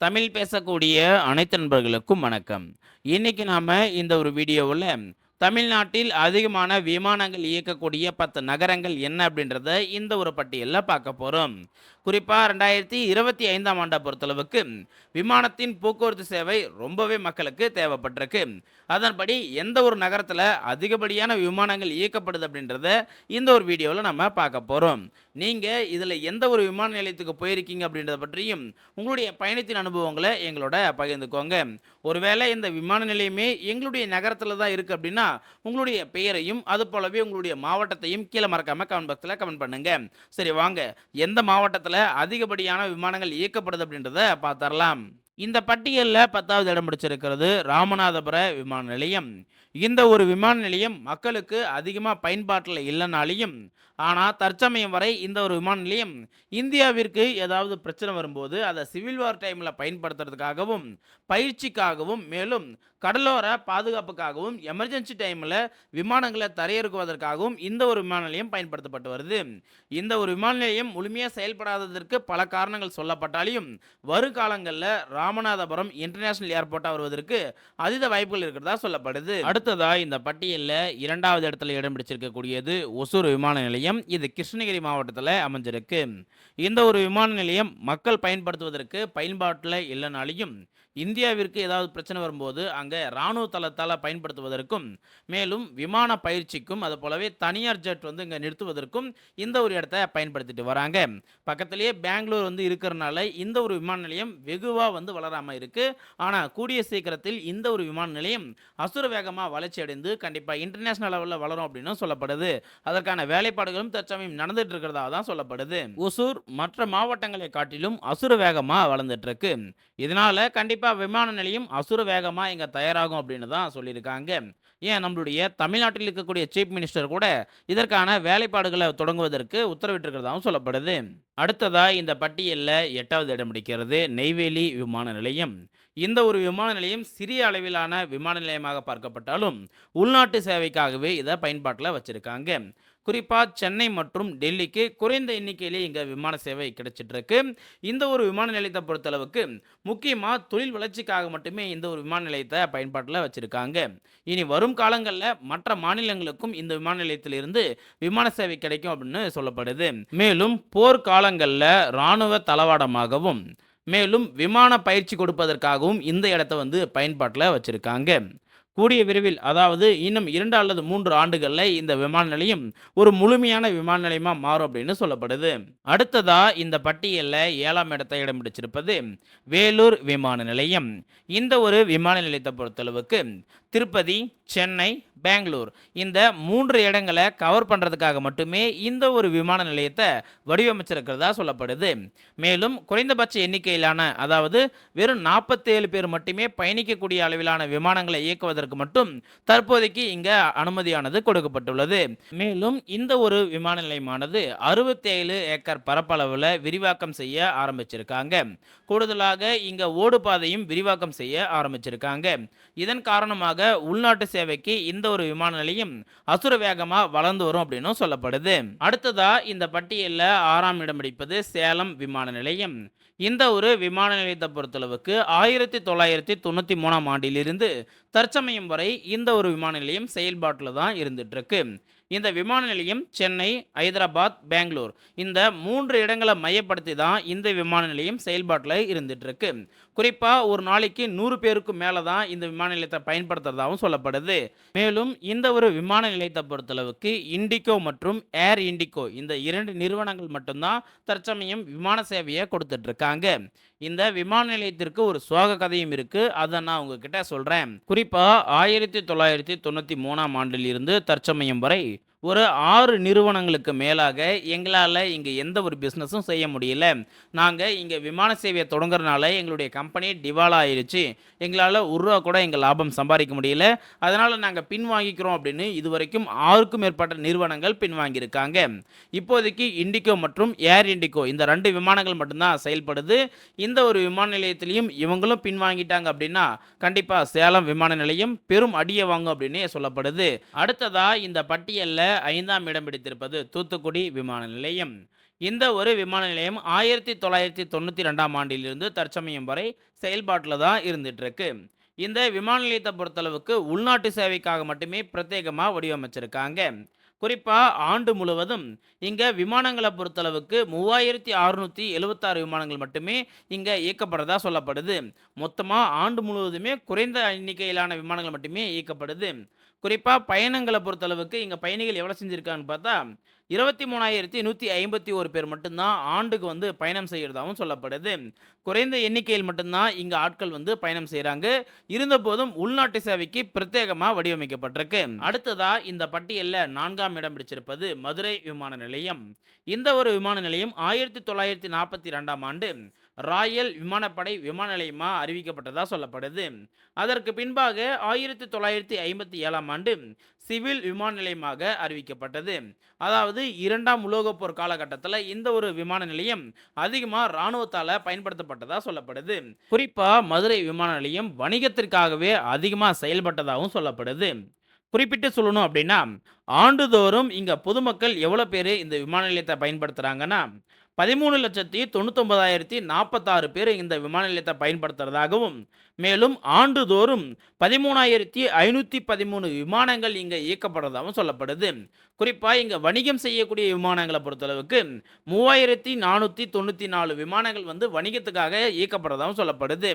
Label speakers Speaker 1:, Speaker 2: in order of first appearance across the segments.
Speaker 1: தமிழ் பேசக்கூடிய அனைத்து நண்பர்களுக்கும் வணக்கம். இன்னைக்கு நாம இந்த ஒரு வீடியோவில் தமிழ்நாட்டில் அதிகமான விமானங்கள் இயக்கக்கூடிய பத்து நகரங்கள் என்ன அப்படின்றத இந்த ஒரு பட்டியலில் பார்க்க போகிறோம் குறிப்பாக ரெண்டாயிரத்தி இருபத்தி ஐந்தாம் ஆண்டை பொறுத்தளவுக்கு விமானத்தின் போக்குவரத்து சேவை ரொம்பவே மக்களுக்கு தேவைப்பட்டிருக்கு. அதன்படி எந்த ஒரு நகரத்தில் அதிகப்படியான விமானங்கள் இயக்கப்படுது அப்படின்றத இந்த ஒரு வீடியோவில் நம்ம பார்க்க போகிறோம் நீங்கள் இதில் எந்த ஒரு விமான நிலையத்துக்கு போயிருக்கீங்க அப்படின்றத பற்றியும் உங்களுடைய பயணத்தின் அனுபவங்களை எங்களோட பகிர்ந்துக்கோங்க. ஒருவேளை இந்த விமான நிலையமே எங்களுடைய நகரத்தில் தான் இருக்குது அப்படின்னா உங்களுடைய பெயரையும் அது போலவே உங்களுடைய மாவட்டத்தையும் கீழே மறக்காமல் கமெண்ட் பாக்ஸில் கமெண்ட் பண்ணுங்க. சரி வாங்க. எந்த மாவட்டத்தில் அதிகப்படியான விமானங்கள் இயக்கப்படுது அப்படின்றத பார்த்தரலாம் இந்த பட்டியலில் பத்தாவது இடம் பிடிச்சிருக்கிறது ராமநாதபுர விமான நிலையம். இந்த ஒரு விமான நிலையம் மக்களுக்கு அதிகமாக பயன்பாட்டில் இல்லைனாலையும் ஆனால் தற்சமயம் வரை இந்த ஒரு விமான நிலையம் இந்தியாவிற்கு ஏதாவது பிரச்சனை வரும்போது அதை சிவில் வார் டைமில் பயன்படுத்துறதுக்காகவும் பயிற்சிக்காகவும் மேலும் கடலோர பாதுகாப்புக்காகவும் எமர்ஜென்சி டைமில் விமானங்களை தரையிறக்குவதற்காகவும் இந்த ஒரு விமான நிலையம் பயன்படுத்தப்பட்டு வருது. இந்த ஒரு விமான நிலையம் முழுமையாக செயல்படாததற்கு பல காரணங்கள் சொல்லப்பட்டாலும் வருங்காலங்களில் ராமநாதபுரம் இன்டர்நேஷனல் ஏர்போர்ட்டாக வருவதற்கு அதித வாய்ப்புகள் இருக்கிறதா சொல்லப்படுது. அடுத்ததா இந்த பட்டியலில் இரண்டாவது இடத்துல இடம் பிடிச்சிருக்கக்கூடியது ஒசூர் விமான நிலையம். இது கிருஷ்ணகிரி மாவட்டத்தில் அமைஞ்சிருக்கு. இந்த ஒரு விமான நிலையம் மக்கள் பயன்படுத்துவதற்கு பயன்பாட்டில் இல்லைனாலையும் இந்தியாவிற்கு ஏதாவது பிரச்சனை வரும்போது அங்கே இராணுவ தளத்தால் பயன்படுத்துவதற்கும் மேலும் விமான பயிற்சிக்கும் அது போலவே தனியார் ஜெட் வந்து இங்கே நிறுத்துவதற்கும் இந்த ஒரு இடத்த பயன்படுத்திட்டு வராங்க. பக்கத்திலேயே பெங்களூர் வந்து இருக்கிறனால இந்த ஒரு விமான நிலையம் வெகுவாக வந்து வளராமல் இருக்குது ஆனால் கூடிய சீக்கிரத்தில் இந்த ஒரு விமான நிலையம் அசுர வேகமாக வளர்ச்சி அடைந்து கண்டிப்பாக இன்டர்நேஷனல் லெவலில் வளரும் அப்படின்னு சொல்லப்படுது. அதற்கான வேலைப்பாடுகளும் தற்சமயம் நடந்துட்டு இருக்கிறதா தான் சொல்லப்படுது. ஒசூர் மற்ற மாவட்டங்களை காட்டிலும் அசுர வேகமாக வளர்ந்துட்டு இருக்கு. இதனால கண்டிப்பாக விமான நிலையம் அசுர வேகமாக இங்கே தயாராகும் அப்படின்னு தான் சொல்லியிருக்காங்க. ஏன்? நம்மளுடைய தமிழ்நாட்டில் இருக்கக்கூடிய சீஃப் மினிஸ்டர் கூட இதற்கான வேலைப்பாடுகளை தொடங்குவதற்கு உத்தரவிட்டிருக்கிறதாகவும் சொல்லப்படுது. அடுத்ததாக இந்த பட்டியலில் எட்டாவது இடம் பிடிக்கிறது நெய்வேலி விமான நிலையம். இந்த ஒரு விமான நிலையம் சிறிய அளவிலான விமான நிலையமாக பார்க்கப்பட்டாலும் உள்நாட்டு சேவைக்காகவே இதை பயன்பாட்டில் வச்சுருக்காங்க. குறிப்பாக சென்னை மற்றும் டெல்லிக்கு குறைந்த எண்ணிக்கையிலே இங்கே விமான சேவை கிடைச்சிட்ருக்கு. இந்த ஒரு விமான நிலையத்தை பொறுத்தளவுக்கு முக்கியமாக தொழில் வளர்ச்சிக்காக மட்டுமே இந்த ஒரு விமான நிலையத்தை பயன்பாட்டில் வச்சுருக்காங்க. இனி வரும் காலங்களில் மற்ற மாநிலங்களுக்கும் இந்த விமான நிலையத்திலிருந்து விமான சேவை கிடைக்கும் அப்படின்னு சொல்லப்படுது. மேலும் போர்க்காலங்களில் இராணுவ தளவாடமாகவும் மேலும் விமான பயிற்சி கொடுப்பதற்காகவும் இந்த இடத்த வந்து பயன்பாட்டில் வச்சுருக்காங்க. கூடிய விரைவில் அதாவது இன்னும் இரண்டு அல்லது மூன்று ஆண்டுகளில் இந்த விமான நிலையம் ஒரு முழுமையான விமான நிலையமாக மாறும் அப்படின்னு சொல்லப்படுது. அடுத்ததா இந்த பட்டியலில் ஏழாம் இடத்தை இடம் பிடிச்சிருப்பது வேலூர் விமான நிலையம். இந்த ஒரு விமான நிலையத்தை பொறுத்தளவுக்கு திருப்பதி சென்னை பெங்களூர். இந்த மூன்று இடங்களை கவர் பண்ணுறதுக்காக மட்டுமே இந்த ஒரு விமான நிலையத்தை வடிவமைச்சிருக்கிறதா சொல்லப்படுது. மேலும் குறைந்தபட்ச எண்ணிக்கையிலான அதாவது வெறும் நாற்பத்தேழு பேர் மட்டுமே பயணிக்கக்கூடிய அளவிலான விமானங்களை இயக்குவதற்கு மட்டும் தற்போதைக்கு இங்கே அனுமதியானது கொடுக்கப்பட்டுள்ளது. மேலும் இந்த ஒரு விமான நிலையமானது அறுபத்தேழு ஏக்கர் பரப்பளவில் விரிவாக்கம் செய்ய ஆரம்பிச்சிருக்காங்க. கூடுதலாக இங்கே ஓடுபாதையும் விரிவாக்கம் செய்ய ஆரம்பிச்சிருக்காங்க. இதன் காரணமாக உள்நாட்டு சேவைக்கு இந்த ஒரு விமான நிலையம் அசுர வேகமாக வளர்ந்து வரும் அப்படின்னு சொல்லப்படுது. அடுத்ததா இந்த பட்டியலில் ஆறாம் இடம் பிடிப்பது சேலம் விமான நிலையம். இந்த ஒரு விமான நிலையத்தை பொறுத்தளவுக்கு ஆயிரத்தி தொள்ளாயிரத்தி தொண்ணூற்றி மூணாம் ஆண்டிலிருந்து தற்சமயம் வரை இந்த ஒரு விமான நிலையம் செயல்பாட்டில் தான் இருந்துட்டு இருக்கு. இந்த விமான நிலையம் சென்னை ஹைதராபாத் பெங்களூர். இந்த மூன்று இடங்களை மையப்படுத்தி தான் இந்த விமான நிலையம் செயல்பாட்டில் இருந்துகிட்ருக்கு குறிப்பாக ஒரு நாளைக்கு நூறு பேருக்கும் மேலே தான் இந்த விமான நிலையத்தை பயன்படுத்துறதாகவும் சொல்லப்படுது. மேலும் இந்த ஒரு விமான நிலையத்தை பொறுத்தளவுக்கு இண்டிகோ மற்றும் ஏர் இண்டிகோ இந்த இரண்டு நிறுவனங்கள் மட்டும்தான் தற்சமயம் விமான சேவையை கொடுத்துட்ருக்காங்க இந்த விமான நிலையத்திற்கு ஒரு சோக கதையும் இருக்குது அதை நான் உங்ககிட்ட சொல்கிறேன் குறிப்பாக ஆயிரத்தி தொள்ளாயிரத்தி தொண்ணூற்றி மூணாம் ஆண்டில் இருந்து தற்சமயம் வரை ஒரு ஆறு நிறுவனங்களுக்கு மேலாக எங்களால் இங்கே எந்த ஒரு பிஸ்னஸும் செய்ய முடியல. நாங்கள் இங்கே விமான சேவையை தொடங்குறதுனால எங்களுடைய கம்பெனி டிவாலா ஆயிடுச்சு எங்களால் ஒரு ரூபா கூட எங்கள் லாபம் சம்பாதிக்க முடியல. அதனால் நாங்கள் பின்வாங்கிக்கிறோம் அப்படின்னு இதுவரைக்கும் ஆறுக்கும் மேற்பட்ட நிறுவனங்கள் பின்வாங்கியிருக்காங்க. இப்போதைக்கு இண்டிகோ மற்றும் ஏர் இண்டிகோ இந்த ரெண்டு விமானங்கள் மட்டும்தான் செயல்படுது. இந்த ஒரு விமான நிலையத்திலையும் இவங்களும் பின்வாங்கிட்டாங்க அப்படின்னா கண்டிப்பாக சேலம் விமான நிலையம் பெரும் அடியை வாங்கும் அப்படின்னு சொல்லப்படுது. அடுத்ததாக இந்த பட்டியலில் ஐந்தாம் இடம் பிடித்திருப்பது தூத்துக்குடி விமான நிலையம். இந்த ஒரு விமான நிலையம் ஆயிரத்தி தொள்ளாயிரத்தி தொண்ணூற்றி ரெண்டாம் ஆண்டிலிருந்து தற்சமயம் வரை செயல்பாட்டில் தான் இருந்துகிட்ருக்கு. இந்த விமான நிலையத்தை பொறுத்தளவுக்கு உள்நாட்டு சேவைக்காக மட்டுமே பிரத்யேகமாக வடிவமைச்சிருக்காங்க. குறிப்பாக ஆண்டு முழுவதும் இங்கே விமானங்களை பொறுத்தளவுக்கு மூவாயிரத்தி அறுநூற்றி எழுபத்தாறு விமானங்கள் மட்டுமே இங்கே இயக்கப்படுறதா சொல்லப்படுது. மொத்தமாக ஆண்டு முழுவதுமே குறைந்த எண்ணிக்கையிலான விமானங்கள் மட்டுமே இயக்கப்படுது. குறிப்பாக பயணங்களை பொறுத்தளவுக்கு இங்கே பயணிகள் எவ்வளோ செஞ்சுருக்கான்னு பார்த்தா இருபத்தி மூணாயிரத்தி நூற்றி ஐம்பத்தி ஒரு பேர் மட்டும்தான் ஆண்டுக்கு வந்து பயணம் செய்கிறதாகவும் சொல்லப்படுது. குறைந்த எண்ணிக்கையில் மட்டும்தான் இங்கே ஆட்கள் வந்து பயணம் செய்கிறாங்க இருந்தபோதும் உள்நாட்டு சேவைக்கு பிரத்யேகமாக வடிவமைக்கப்பட்டிருக்கு. அடுத்ததாக இந்த பட்டியலில் நான்காம் இடம் பிடிச்சிருப்பது மதுரை விமான நிலையம். இந்த ஒரு விமான நிலையம் ஆயிரத்தி தொள்ளாயிரத்தி நாற்பத்தி ரெண்டாம் ஆண்டு ராயல் விமானப்படை விமான நிலையமாக அறிவிக்கப்பட்டதாக சொல்லப்படுது. அதற்கு பின்பாக ஆயிரத்தி தொள்ளாயிரத்தி ஐம்பத்தி ஏழாம் ஆண்டு சிவில் விமான நிலையமாக அறிவிக்கப்பட்டது. அதாவது இரண்டாம் உலோகப் போர் காலகட்டத்தில் இந்த ஒரு விமான நிலையம் அதிகமாக இராணுவத்தால் பயன்படுத்தப்பட்டதாக சொல்லப்படுது. குறிப்பாக மதுரை விமான நிலையம் வணிகத்திற்காகவே அதிகமாக செயல்பட்டதாகவும் சொல்லப்படுது. குறிப்பிட்டு சொல்லணும் அப்படின்னா ஆண்டுதோறும் இங்கே பொதுமக்கள் எவ்வளோ பேர் இந்த விமான நிலையத்தை பயன்படுத்துகிறாங்கன்னா பதிமூணு லட்சத்தி தொண்ணூத்தொன்பதாயிரத்தி நாற்பத்தாறு பேர் இந்த விமான நிலையத்தை பயன்படுத்துறதாகவும் மேலும் ஆண்டுதோறும் பதிமூணாயிரத்தி ஐநூற்றி பதிமூணு விமானங்கள் இங்கே இயக்கப்படுறதாகவும் சொல்லப்படுது. குறிப்பாக இங்கே வணிகம் செய்யக்கூடிய விமானங்களை பொறுத்தளவுக்கு மூவாயிரத்தி நானூற்றி தொண்ணூற்றி நாலு விமானங்கள் வந்து வணிகத்துக்காக இயக்கப்படுறதாகவும் சொல்லப்படுது.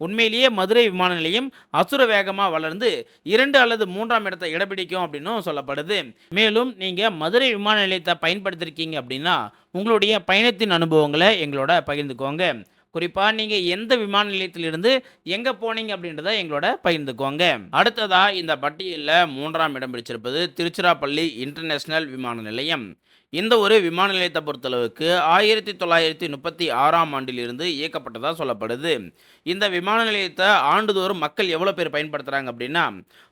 Speaker 1: உண்மையிலேயே மதுரை விமான நிலையம் அசுர வேகமாக வளர்ந்து இரண்டு அல்லது மூன்றாம் இடத்தை இடப்பிடிக்கும் அப்படின்னும் சொல்லப்படுது. மேலும் நீங்கள் மதுரை விமான நிலையத்தை பயன்படுத்திருக்கீங்க அப்படின்னா உங்களுடைய பயணத்தின் அனுபவங்களை எங்களோட பகிர்ந்துக்கோங்க. குறிப்பாக நீங்கள் எந்த விமான நிலையத்திலிருந்து எங்கே போனீங்க அப்படின்றத எங்களோட பகிர்ந்துக்கோங்க. அடுத்ததாக இந்த பட்டியலில் மூன்றாம் இடம் பிடிச்சிருப்பது திருச்சிராப்பள்ளி இன்டர்நேஷனல் விமான நிலையம். இந்த ஒரு விமான நிலையத்தை பொறுத்தளவுக்கு ஆயிரத்தி தொள்ளாயிரத்தி முப்பத்தி ஆறாம் ஆண்டிலிருந்து இயக்கப்பட்டதாக சொல்லப்படுது. இந்த விமான நிலையத்தை ஆண்டுதோறும் மக்கள் எவ்வளோ பேர் பயன்படுத்துகிறாங்க அப்படின்னா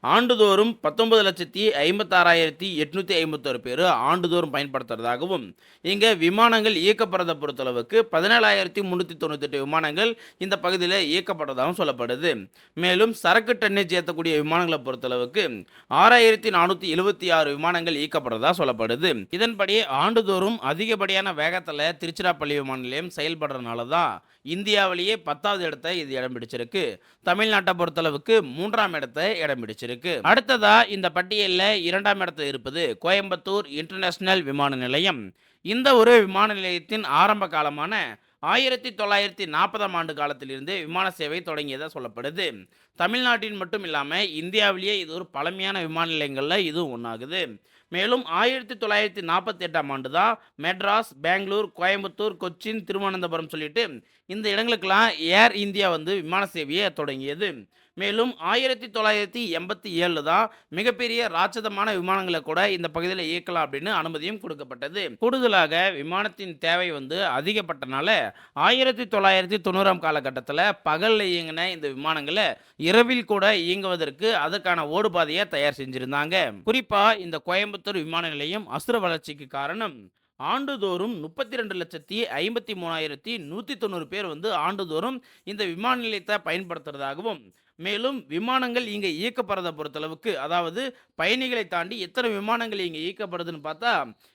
Speaker 1: ஆண்டுதோறும் பத்தொன்பது லட்சத்தி ஐம்பத்தாறாயிரத்தி எட்நூற்றி ஐம்பத்தோரு பேர் ஆண்டுதோறும் பயன்படுத்துறதாகவும் இங்கே விமானங்கள் இயக்கப்படுறதை பொறுத்தளவுக்கு பதினேழாயிரத்தி முந்நூற்றி தொண்ணூற்றி தொண்ணூத்தெட்டு விமானங்கள் இந்த பகுதியில் இயக்கப்பட்டதாகவும் சொல்லப்படுது. மேலும் சரக்கு டன்னேஜ் ஏற்றக்கூடிய விமானங்களை பொறுத்தளவுக்கு ஆறாயிரத்தி நானூற்றி எழுபத்தி ஆறு விமானங்கள் இயக்கப்படுறதா சொல்லப்படுது. இதன்படி ஆண்டுதோறும் அதிகப்படியான வேகத்தில் திருச்சிராப்பள்ளி விமான நிலையம் செயல்படுறதுனால தான் இந்தியாவிலேயே பத்தாவது இடத்தை இது இடம் பிடிச்சிருக்கு. தமிழ்நாட்டை பொறுத்தளவுக்கு மூன்றாம் இடத்தை இடம் பிடிச்சிருக்கு. அடுத்ததா இந்த பட்டியலில் இரண்டாம் இடத்தில் இருப்பது கோயம்புத்தூர் இன்டர்நேஷனல் விமான நிலையம். இந்த ஒரு விமான நிலையத்தின் ஆரம்ப காலமான ஆயிரத்தி தொள்ளாயிரத்தி நாற்பதாம் ஆண்டு காலத்திலிருந்து விமான சேவை தொடங்கியதாக சொல்லப்படுது. தமிழ்நாட்டின் மட்டும் இல்லாமல் இந்தியாவிலேயே இது ஒரு பழமையான விமான நிலையங்களில் இதுவும் ஒன்றாகுது மேலும் ஆயிரத்தி தொள்ளாயிரத்தி நாற்பத்தி எட்டாம் ஆண்டு தான் மெட்ராஸ் பெங்களூர் கோயம்புத்தூர் கொச்சின் திருவனந்தபுரம் சொல்லிட்டு இந்த இடங்களுக்கெல்லாம் ஏர் இந்தியா வந்து விமான சேவையை தொடங்கியது. மேலும் ஆயிரத்தி தொள்ளாயிரத்தி எண்பத்தி ஏழில் தான் மிகப்பெரிய ராட்சதமான விமானங்களை கூட இந்த பகுதியில் இயக்கலாம் அப்படின்னு அனுமதியும் கொடுக்கப்பட்டது. கூடுதலாக விமானத்தின் தேவை வந்து அதிகப்பட்டனால ஆயிரத்தி தொள்ளாயிரத்தி தொண்ணூறாம் காலகட்டத்தில் பகலில் இயங்கின இந்த விமானங்களை இரவில் கூட இயங்குவதற்கு அதற்கான ஓடுபாதையை தயார் செஞ்சிருந்தாங்க. குறிப்பாக இந்த கோயம்புத்தூர் விமான நிலையம் அசுர வளர்ச்சிக்கு காரணம் ஆண்டுதோறும் முப்பத்தி ரெண்டு லட்சத்தி ஐம்பத்தி மூணாயிரத்தி நூற்றி தொண்ணூறு பேர் வந்து ஆண்டுதோறும் இந்த விமான நிலையத்தை பயன்படுத்துறதாகவும் மேலும் விமானங்கள் இங்கே இயக்கப்படுறதை பொறுத்தளவுக்கு அதாவது பயணிகளை தாண்டி எத்தனை விமானங்கள் இங்கே இயக்கப்படுதுன்னு பார்த்தா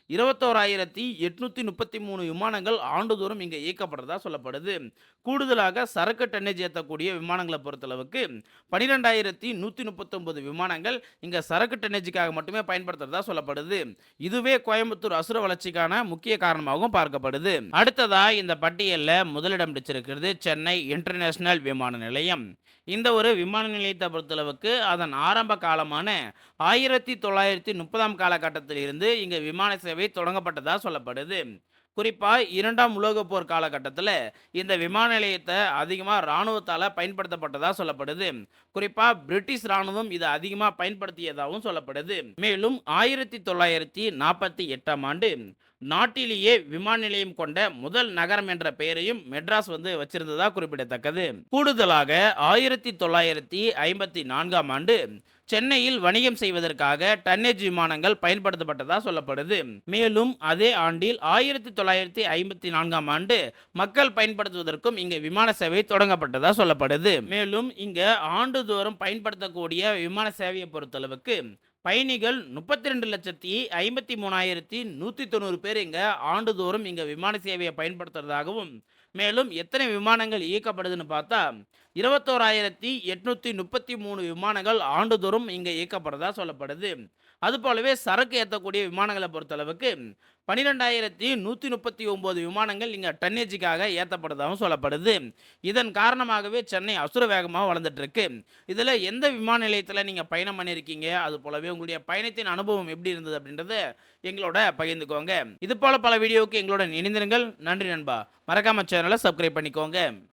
Speaker 1: இருபத்தோராயிரத்தி எட்நூற்றி முப்பத்தி மூணு விமானங்கள் ஆண்டுதோறும் இங்கே இயக்கப்படுறதா சொல்லப்படுது. கூடுதலாக சரக்கு டன்னேஜ் ஏற்றக்கூடிய விமானங்களை பொறுத்தளவுக்கு பன்னிரெண்டாயிரத்தி நூற்றி முப்பத்தொம்பது விமானங்கள் இங்கே சரக்கு டன்னேஜுக்காக மட்டுமே பயன்படுத்துறதா சொல்லப்படுது. இதுவே கோயம்புத்தூர் அசுர வளர்ச்சிக்கான முக்கிய காரணமாகவும் பார்க்கப்படுது. அடுத்ததாக இந்த பட்டியலில் முதலிடம் பிடிச்சிருக்கிறது சென்னை இன்டர்நேஷனல் விமான நிலையம். இந்த ஒரு விமான நிலையத்தை பொறுத்தளவுக்கு அதன் ஆரம்ப காலமான ஆயிரத்தி தொள்ளாயிரத்தி முப்பதாம் காலகட்டத்தில் இருந்து விமான சேவை தொடங்கப்பட்டதாக சொல்லப்படுது. குறிப்பாக இரண்டாம் உலகப் போர் காலகட்டத்தில் இந்த விமான நிலையத்தை அதிகமாக இராணுவத்தால் பயன்படுத்தப்பட்டதாக சொல்லப்படுது. குறிப்பாக பிரிட்டிஷ் இராணுவம் இதை அதிகமாக பயன்படுத்தியதாகவும் சொல்லப்படுது. மேலும் ஆயிரத்தி தொள்ளாயிரத்தி நாற்பத்தி எட்டாம் ஆண்டு நாட்டிலேயே விமான நிலையம் கொண்ட முதல் நகரம் என்ற பெயரையும் மெட்ராஸ் வந்து வச்சிருந்ததா குறிப்பிடத்தக்கது. கூடுதலாக ஆயிரத்தி தொள்ளாயிரத்தி ஐம்பத்தி நான்காம் ஆண்டு சென்னையில் வணிகம் செய்வதற்காக டன்னேஜ் விமானங்கள் பயன்படுத்தப்பட்டதாக சொல்லப்படுது. மேலும் அதே ஆண்டில் ஆயிரத்தி தொள்ளாயிரத்தி ஐம்பத்தி நான்காம் ஆண்டு மக்கள் பயன்படுத்துவதற்கும் இங்கு விமான சேவை தொடங்கப்பட்டதாக சொல்லப்படுது. மேலும் இங்கு ஆண்டுதோறும் பயன்படுத்தக்கூடிய விமான சேவையை பொறுத்தளவுக்கு பயணிகள் முப்பத்தி ரெண்டு லட்சத்தி ஐம்பத்தி மூணாயிரத்தி நூற்றி தொண்ணூறு பேர் இங்கே ஆண்டுதோறும் இங்கே விமான சேவையை பயன்படுத்துறதாகவும் மேலும் எத்தனை விமானங்கள் இயக்கப்படுதுன்னு பார்த்தா இருபத்தோராயிரத்தி எட்நூற்றி முப்பத்தி மூணு விமானங்கள் ஆண்டுதோறும் இங்கே இயக்கப்படுறதா சொல்லப்படுது. அது போலவே சரக்கு ஏற்றக்கூடிய விமானங்களை பொறுத்தளவுக்கு பன்னிரெண்டாயிரத்தி நூற்றி முப்பத்தி ஒம்பது விமானங்கள் இங்கே டன்னேஜுக்காக ஏற்றப்படுதாகவும் சொல்லப்படுது. இதன் காரணமாகவே சென்னை அசுர வேகமாக வளர்ந்துட்டுருக்கு. இதில் எந்த விமான நிலையத்தில் நீங்கள் பயணம் பண்ணியிருக்கீங்க? அது போலவே உங்களுடைய பயணத்தின் அனுபவம் எப்படி இருந்தது அப்படின்றத எங்களோட பகிர்ந்துக்கோங்க. இது போல் பல வீடியோவுக்கு எங்களோட இணைந்திருங்கள். நன்றி நண்பா. மறக்காம சேனலை சப்ஸ்கிரைப் பண்ணிக்கோங்க.